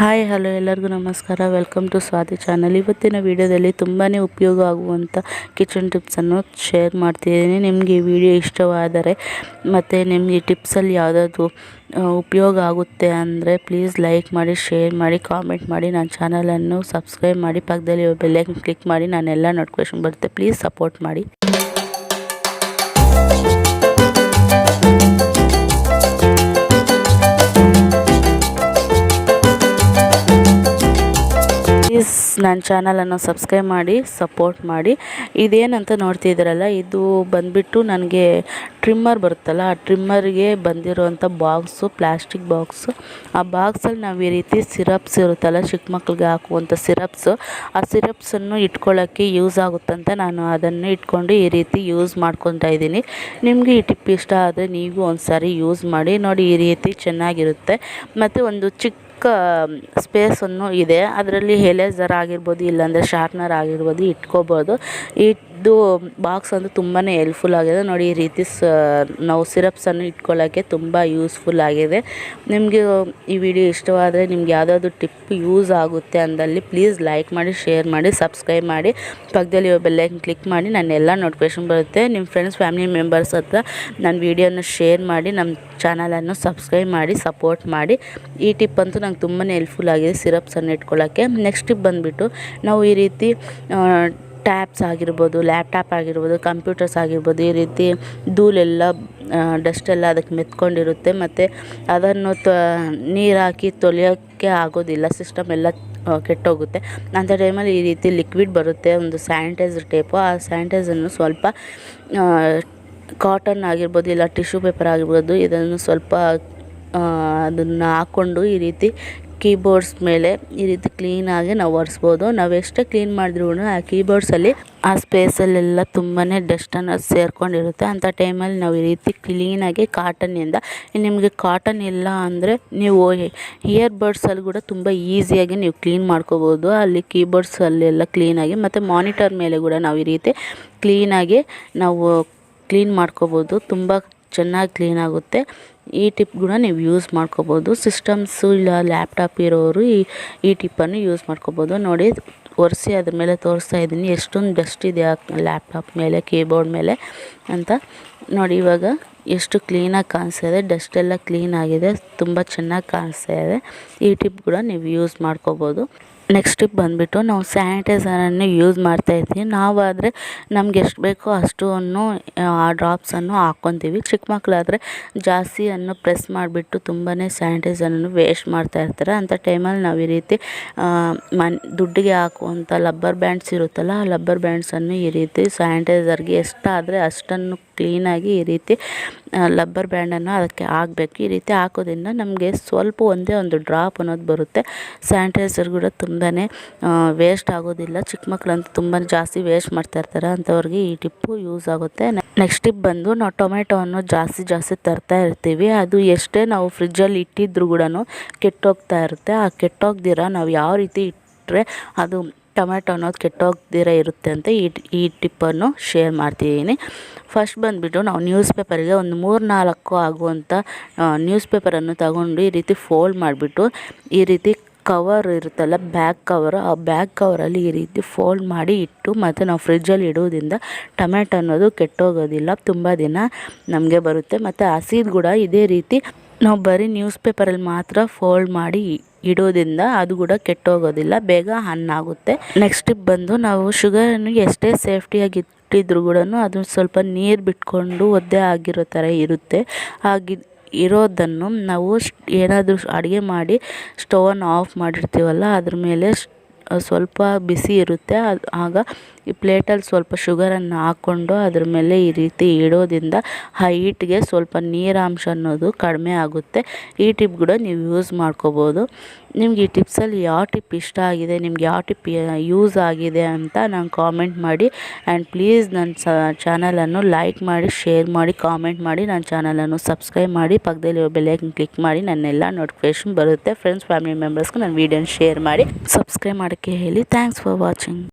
Hi, hello ಎಲ್ಲರಿಗೂ ನಮಸ್ಕಾರ. Welcome to Swati channel ಇವತ್ತಿನ ವಿಡಿಯೋದಲ್ಲಿ ತುಂಬಾ ಉಪಯೋಗ ಆಗುವಂಥ ಕಿಚನ್ ಟಿಪ್ಸನ್ನು ಶೇರ್ ಮಾಡ್ತಿದ್ದೀನಿ. ನಿಮಗೆ ಈ ವಿಡಿಯೋ ಇಷ್ಟವಾದರೆ ಮತ್ತು ನಿಮಗೆ ಟಿಪ್ಸಲ್ಲಿ ಯಾವುದಾದ್ರು ಉಪಯೋಗ ಆಗುತ್ತೆ ಅಂದರೆ ಪ್ಲೀಸ್ ಲೈಕ್ ಮಾಡಿ ಶೇರ್ ಮಾಡಿ ಕಾಮೆಂಟ್ ಮಾಡಿ. ನನ್ನ ಚಾನಲನ್ನು ಸಬ್ಸ್ಕ್ರೈಬ್ ಮಾಡಿ ಪಕ್ಕದಲ್ಲಿ ಬೆಲ್ಲೈಕನ್ ಕ್ಲಿಕ್ ಮಾಡಿ. ನಾನೆಲ್ಲ ನೋಟಿಫಿಕೇಶನ್ ಬರುತ್ತೆ. ಪ್ಲೀಸ್ ಸಪೋರ್ಟ್ ಮಾಡಿ. ನನ್ನ ಚಾನಲನ್ನು ಸಬ್ಸ್ಕ್ರೈಬ್ ಮಾಡಿ, ಸಪೋರ್ಟ್ ಮಾಡಿ. ಇದೇನಂತ ನೋಡ್ತಿದ್ದೀರಲ್ಲ, ಇದು ಬಂದುಬಿಟ್ಟು ನನಗೆ ಟ್ರಿಮ್ಮರ್ ಬರುತ್ತಲ್ಲ, ಆ ಟ್ರಿಮ್ಮರ್ಗೆ ಬಂದಿರುವಂಥ ಬಾಕ್ಸು, ಪ್ಲಾಸ್ಟಿಕ್ ಬಾಕ್ಸು. ಆ ಬಾಕ್ಸಲ್ಲಿ ನಾವು ಈ ರೀತಿ ಸಿರಪ್ಸ್ ಇರುತ್ತಲ್ಲ, ಚಿಕ್ಕ ಮಕ್ಕಳಿಗೆ ಹಾಕುವಂಥ ಸಿರಪ್ಸು. ಆ ಸಿರಪ್ಸನ್ನು ಇಟ್ಕೊಳ್ಳೋಕ್ಕೆ ಯೂಸ್ ಆಗುತ್ತಂತ ನಾನು ಅದನ್ನು ಇಟ್ಕೊಂಡು ಈ ರೀತಿ ಯೂಸ್ ಮಾಡ್ಕೊತಾ ಇದ್ದೀನಿ. ನಿಮಗೆ ಈ ಟಿಪ್ ಇಷ್ಟ ಆದರೆ ನೀವು ಒಂದು ಸಾರಿ ಯೂಸ್ ಮಾಡಿ, ನೋಡಿ ಈ ರೀತಿ ಚೆನ್ನಾಗಿರುತ್ತೆ. ಮತ್ತು ಒಂದು ಚಿಕ್ಕ ಚಿಕ್ಕ ಸ್ಪೇಸನ್ನು ಇದೆ. ಅದರಲ್ಲಿ ಎಲೇಸರ್ ಆಗಿರ್ಬೋದು ಇಲ್ಲಾಂದರೆ ಶಾರ್ಪ್ನರ್ ಆಗಿರ್ಬೋದು ಇಟ್ಕೋಬೋದು. ಇದು ಬಾಕ್ಸ್ ಅಂತೂ ತುಂಬಾ ಹೆಲ್ಪ್ಫುಲ್ ಆಗಿದೆ. ನೋಡಿ, ಈ ರೀತಿ ಸ, ನಾವು ಸಿರಪ್ಸನ್ನು ಇಟ್ಕೊಳ್ಳೋಕ್ಕೆ ತುಂಬ ಯೂಸ್ಫುಲ್ ಆಗಿದೆ. ನಿಮಗೆ ಈ ವಿಡಿಯೋ ಇಷ್ಟವಾದರೆ ನಿಮ್ಗೆ ಯಾವುದಾದ್ರು ಟಿಪ್ ಯೂಸ್ ಆಗುತ್ತೆ ಅಂದಲ್ಲಿ ಪ್ಲೀಸ್ ಲೈಕ್ ಮಾಡಿ ಶೇರ್ ಮಾಡಿ ಸಬ್ಸ್ಕ್ರೈಬ್ ಮಾಡಿ. ಪಕ್ಕದಲ್ಲಿ ಬೆಲ್ಲೈಕನ್ ಕ್ಲಿಕ್ ಮಾಡಿ ನಾನು ಎಲ್ಲ ನೋಟಿಫಿಕೇಷನ್ ಬರುತ್ತೆ. ನಿಮ್ಮ ಫ್ರೆಂಡ್ಸ್ ಫ್ಯಾಮಿಲಿ ಮೆಂಬರ್ಸ್ ಹತ್ರ ನನ್ನ ವೀಡಿಯೋನ ಶೇರ್ ಮಾಡಿ ನಮ್ಮ ಚಾನಲನ್ನು ಸಬ್ಸ್ಕ್ರೈಬ್ ಮಾಡಿ ಸಪೋರ್ಟ್ ಮಾಡಿ. ಈ ಟಿಪ್ ಅಂತೂ ನಂಗೆ ತುಂಬಾ ಹೆಲ್ಪ್ಫುಲ್ ಆಗಿದೆ ಸಿರಪ್ಸನ್ನು ಇಟ್ಕೊಳ್ಳೋಕ್ಕೆ ನೆಕ್ಸ್ಟ್ ಟಿಪ್ ಬಂದುಬಿಟ್ಟು, ನಾವು ಈ ರೀತಿ ಟ್ಯಾಬ್ಸ್ ಆಗಿರ್ಬೋದು ಲ್ಯಾಪ್ಟಾಪ್ ಆಗಿರ್ಬೋದು ಕಂಪ್ಯೂಟರ್ಸ್ ಆಗಿರ್ಬೋದು, ಈ ರೀತಿ ಧೂಳೆಲ್ಲ ಡಸ್ಟೆಲ್ಲ ಅದಕ್ಕೆ ಮೆತ್ಕೊಂಡಿರುತ್ತೆ. ಮತ್ತು ಅದನ್ನು ತ ನೀರು ಹಾಕಿ ತೊಳೆಯೋಕ್ಕೆ ಆಗೋದಿಲ್ಲ ಸಿಸ್ಟಮ್ ಎಲ್ಲ ಕೆಟ್ಟೋಗುತ್ತೆ. ಅಂಥ ಟೈಮಲ್ಲಿ ಈ ರೀತಿ ಲಿಕ್ವಿಡ್ ಬರುತ್ತೆ, ಒಂದು ಸ್ಯಾನಿಟೈಸರ್ ಟೇಪು ಆ ಸ್ಯಾನಿಟೈಸರ್ನು ಸ್ವಲ್ಪ ಕಾಟನ್ ಆಗಿರ್ಬೋದು, ಇಲ್ಲ ಟಿಶ್ಯೂ ಪೇಪರ್ ಆಗಿರ್ಬೋದು, ಇದನ್ನು ಸ್ವಲ್ಪ ಅದನ್ನು ಹಾಕ್ಕೊಂಡು ಈ ರೀತಿ ಕೀಬೋರ್ಡ್ಸ್ ಮೇಲೆ ಈ ರೀತಿ ಕ್ಲೀನಾಗಿ ನಾವು ಒರೆಸ್ಬೋದು. ನಾವು ಎಷ್ಟೇ ಕ್ಲೀನ್ ಮಾಡಿದ್ರು ಆ ಕೀಬೋರ್ಡ್ಸಲ್ಲಿ ಆ ಸ್ಪೇಸಲ್ಲೆಲ್ಲ ತುಂಬಾ ಡಸ್ಟನ್ನು ಸೇರ್ಕೊಂಡಿರುತ್ತೆ. ಅಂಥ ಟೈಮಲ್ಲಿ ನಾವು ಈ ರೀತಿ ಕ್ಲೀನಾಗಿ ಕಾಟನ್ನಿಂದ ನಿಮಗೆ ಕಾಟನ್ ಇಲ್ಲ ಅಂದರೆ ನೀವು ಇಯರ್ ಬಡ್ಸಲ್ಲಿ ಕೂಡ ತುಂಬ ಈಸಿಯಾಗಿ ನೀವು ಕ್ಲೀನ್ ಮಾಡ್ಕೋಬೋದು. ಅಲ್ಲಿ ಕೀಬೋರ್ಡ್ಸಲ್ಲೆಲ್ಲ ಕ್ಲೀನಾಗಿ ಮತ್ತು ಮಾನಿಟರ್ ಮೇಲೆ ಕೂಡ ನಾವು ಈ ರೀತಿ ಕ್ಲೀನಾಗಿ ನಾವು ಕ್ಲೀನ್ ಮಾಡ್ಕೋಬೋದು. ತುಂಬ ಚೆನ್ನಾಗಿ ಕ್ಲೀನ್ ಆಗುತ್ತೆ. ಈ ಟಿಪ್ ಕೂಡ ನೀವು ಯೂಸ್ ಮಾಡ್ಕೋಬೋದು. ಸಿಸ್ಟಮ್ಸು ಇಲ್ಲ ಲ್ಯಾಪ್ಟಾಪ್ ಇರೋರು ಈ ಈ ಟಿಪ್ಪನ್ನು ಯೂಸ್ ಮಾಡ್ಕೋಬೋದು. ನೋಡಿ, ಒರೆಸಿ ಅದ್ರ ಮೇಲೆ ತೋರಿಸ್ತಾ ಇದ್ದೀನಿ. ಎಷ್ಟೊಂದು ಡಸ್ಟ್ ಇದೆ ಆ ಲ್ಯಾಪ್ಟಾಪ್ ಮೇಲೆ ಕೀಬೋರ್ಡ್ ಮೇಲೆ ಅಂತ. ನೋಡಿ, ಇವಾಗ ಎಷ್ಟು ಕ್ಲೀನಾಗಿ ಕಾಣಿಸ್ತಾ ಇದೆ. ಡಸ್ಟೆಲ್ಲ ಕ್ಲೀನ್ ಆಗಿದೆ. ತುಂಬ ಚೆನ್ನಾಗಿ ಕಾಣಿಸ್ತಾ ಇದೆ. ಈ ಟಿಪ್ ಕೂಡ ನೀವು ಯೂಸ್ ಮಾಡ್ಕೋಬೋದು. ನೆಕ್ಸ್ಟ್ ಬಂದುಬಿಟ್ಟು ನಾವು ಸ್ಯಾನಿಟೈಸರನ್ನು ಯೂಸ್ ಮಾಡ್ತಾ ಮಾಡ್ತಾಯಿರ್ತೀವಿ ನಾವಾದರೆ ನಮ್ಗೆ ಎಷ್ಟು ಬೇಕೋ ಅಷ್ಟನ್ನು ಆ ಡ್ರಾಪ್ಸನ್ನು ಹಾಕ್ಕೊತೀವಿ. ಚಿಕ್ಕ ಮಕ್ಕಳಾದರೆ ಜಾಸ್ತಿ ಅನ್ನು ಪ್ರೆಸ್ ಮಾಡಿಬಿಟ್ಟು ತುಂಬಾ ಸ್ಯಾನಿಟೈಸರನ್ನು ವೇಸ್ಟ್ ಮಾಡ್ತಾ ಇರ್ತಾರೆ. ಅಂಥ ಟೈಮಲ್ಲಿ ನಾವು ಈ ರೀತಿ ಮನ್, ದುಡ್ಡಿಗೆ ಹಾಕುವಂಥ ಲಬ್ಬರ್ ಬ್ಯಾಂಡ್ಸ್ ಇರುತ್ತಲ್ಲ, ಆ ಲಬ್ಬರ್ ಬ್ಯಾಂಡ್ಸನ್ನು ಈ ರೀತಿ ಸ್ಯಾನಿಟೈಸರ್ಗೆ ಎಷ್ಟಾದರೆ ಅಷ್ಟನ್ನು ಕ್ಲೀನಾಗಿ ಈ ರೀತಿ ಲಬ್ಬರ್ ಬ್ಯಾಂಡನ್ನು ಅದಕ್ಕೆ ಹಾಕಬೇಕು. ಈ ರೀತಿ ಹಾಕೋದ್ರಿಂದ ನಮಗೆ ಸ್ವಲ್ಪ ಒಂದೇ ಒಂದು ಡ್ರಾಪ್ ಅನ್ನೋದು ಬರುತ್ತೆ. ಸ್ಯಾನಿಟೈಸರ್ ಕೂಡ ತುಂಬಾ ವೇಸ್ಟ್ ಆಗೋದಿಲ್ಲ. ಚಿಕ್ಕ ಮಕ್ಕಳಂತೂ ತುಂಬ ಜಾಸ್ತಿ ವೇಸ್ಟ್ ಮಾಡ್ತಾ ಇರ್ತಾರೆ. ಅಂಥವ್ರಿಗೆ ಈ ಟಿಪ್ಪು ಯೂಸ್ ಆಗುತ್ತೆ. ನೆಕ್ಸ್ಟ್ ಟಿಪ್ ಬಂದು ನಾವು ಟೊಮೆಟೊವನ್ನು ಜಾಸ್ತಿ ಜಾಸ್ತಿ ತರ್ತಾ ಇರ್ತೀವಿ. ಅದು ಎಷ್ಟೇ ನಾವು ಫ್ರಿಜ್ಜಲ್ಲಿ ಇಟ್ಟಿದ್ರು ಕೂಡ ಕೆಟ್ಟೋಗ್ತಾ ಇರುತ್ತೆ. ಆ ಕೆಟ್ಟೋಗ್ದಿರ ನಾವು ಯಾವ ರೀತಿ ಇಟ್ಟರೆ ಅದು ಟೊಮೆಟೊ ಅನ್ನೋದು ಕೆಟ್ಟೋಗ್ದಿರ ಇರುತ್ತೆ ಅಂತ ಈ ಈ ಟಿಪ್ಪನ್ನು ಶೇರ್ ಮಾಡ್ತಿದ್ದೀನಿ. ಫಸ್ಟ್ ಬಂದುಬಿಟ್ಟು ನಾವು ನ್ಯೂಸ್ ಪೇಪರಿಗೆ ಒಂದು ಮೂರು ನಾಲ್ಕು ಆಗುವಂಥ ನ್ಯೂಸ್ ಪೇಪರನ್ನು ತಗೊಂಡು ಈ ರೀತಿ ಫೋಲ್ಡ್ ಮಾಡಿಬಿಟ್ಟು, ಈ ರೀತಿ ಕವರ್ ಇರುತ್ತಲ್ಲ, ಬ್ಯಾಕ್ ಕವರು, ಆ ಬ್ಯಾಕ್ ಕವರಲ್ಲಿ ಈ ರೀತಿ ಫೋಲ್ಡ್ ಮಾಡಿ ಇಟ್ಟು ಮತ್ತು ನಾವು ಫ್ರಿಜ್ಜಲ್ಲಿ ಇಡೋದ್ರಿಂದ ಟೊಮೆಟೊ ಅನ್ನೋದು ಕೆಟ್ಟೋಗೋದಿಲ್ಲ, ತುಂಬ ದಿನ ನಮಗೆ ಬರುತ್ತೆ. ಮತ್ತು ಹಸಿದು ಕೂಡ ಇದೇ ರೀತಿ ನಾವು ಬರೀ ನ್ಯೂಸ್ ಪೇಪರಲ್ಲಿ ಮಾತ್ರ ಫೋಲ್ಡ್ ಮಾಡಿ ಇಡೋದ್ರಿಂದ ಅದು ಕೂಡ ಕೆಟ್ಟೋಗೋದಿಲ್ಲ, ಬೇಗ ಹಣ್ಣಾಗುತ್ತೆ. ನೆಕ್ಸ್ಟ್ ಬಂದು ನಾವು ಶುಗರನ್ನು ಎಷ್ಟೇ ಸೇಫ್ಟಿಯಾಗಿ ಇಟ್ಟಿದ್ರು ಕೂಡ ಅದು ಸ್ವಲ್ಪ ನೀರು ಬಿಟ್ಕೊಂಡು ಒದ್ದೆ ಆಗಿರೋ ಥರ ಇರುತ್ತೆ. ಹಾಗೆ ಇರೋದನ್ನು ನಾವು ಏನಾದರೂ ಅಡುಗೆ ಮಾಡಿ ಸ್ಟವನ್ನು ಆಫ್ ಮಾಡಿರ್ತೀವಲ್ಲ, ಅದ್ರ ಮೇಲೆ ಸ್ವಲ್ಪ ಬಿಸಿ ಇರುತ್ತೆ. ಆಗ ಈ ಪ್ಲೇಟಲ್ಲಿ ಸ್ವಲ್ಪ ಶುಗರನ್ನು ಹಾಕ್ಕೊಂಡು ಅದ್ರ ಮೇಲೆ ಈ ರೀತಿ ಇಡೋದ್ರಿಂದ ಹೀಟ್ಗೆ ಸ್ವಲ್ಪ ನೀರಾಂಶ ಅನ್ನೋದು ಕಡಿಮೆ ಆಗುತ್ತೆ. ಈ ಟಿಪ್ ಕೂಡ ನೀವು ಯೂಸ್ ಮಾಡ್ಕೋಬೋದು. ನಿಮ್ಗೆ ಈ ಟಿಪ್ಸಲ್ಲಿ ಯಾವ ಟಿಪ್ ಇಷ್ಟ ಆಗಿದೆ, ನಿಮ್ಗೆ ಯಾವ ಟಿಪ್ ಯೂಸ್ ಆಗಿದೆ ಅಂತ ನಂಗೆ ಕಾಮೆಂಟ್ ಮಾಡಿ. ಆ್ಯಂಡ್ ಪ್ಲೀಸ್ ನನ್ನ ಸ ಚಾನಲನ್ನು ಲೈಕ್ ಮಾಡಿ, ಶೇರ್ ಮಾಡಿ, ಕಾಮೆಂಟ್ ಮಾಡಿ, ನನ್ನ ಚಾನಲನ್ನು ಸಬ್ಸ್ಕ್ರೈಬ್ ಮಾಡಿ. ಪಕ್ಕದಲ್ಲಿ ಬೆಲೆಗೆ ಕ್ಲಿಕ್ ಮಾಡಿ, ನನ್ನೆಲ್ಲ ನೋಟಿಫಿಕೇಷನ್ ಬರುತ್ತೆ. ಫ್ರೆಂಡ್ಸ್, ಫ್ಯಾಮಿಲಿ ಮೆಂಬರ್ಸ್ಗೂ ನನ್ನ ವೀಡಿಯೋನ ಶೇರ್ ಮಾಡಿ. ಸಬ್ಸ್ಕ್ರೈಬ್ ಮಾಡೋಕ್ಕೆ ಹೇಳಿ. Thanks for watching.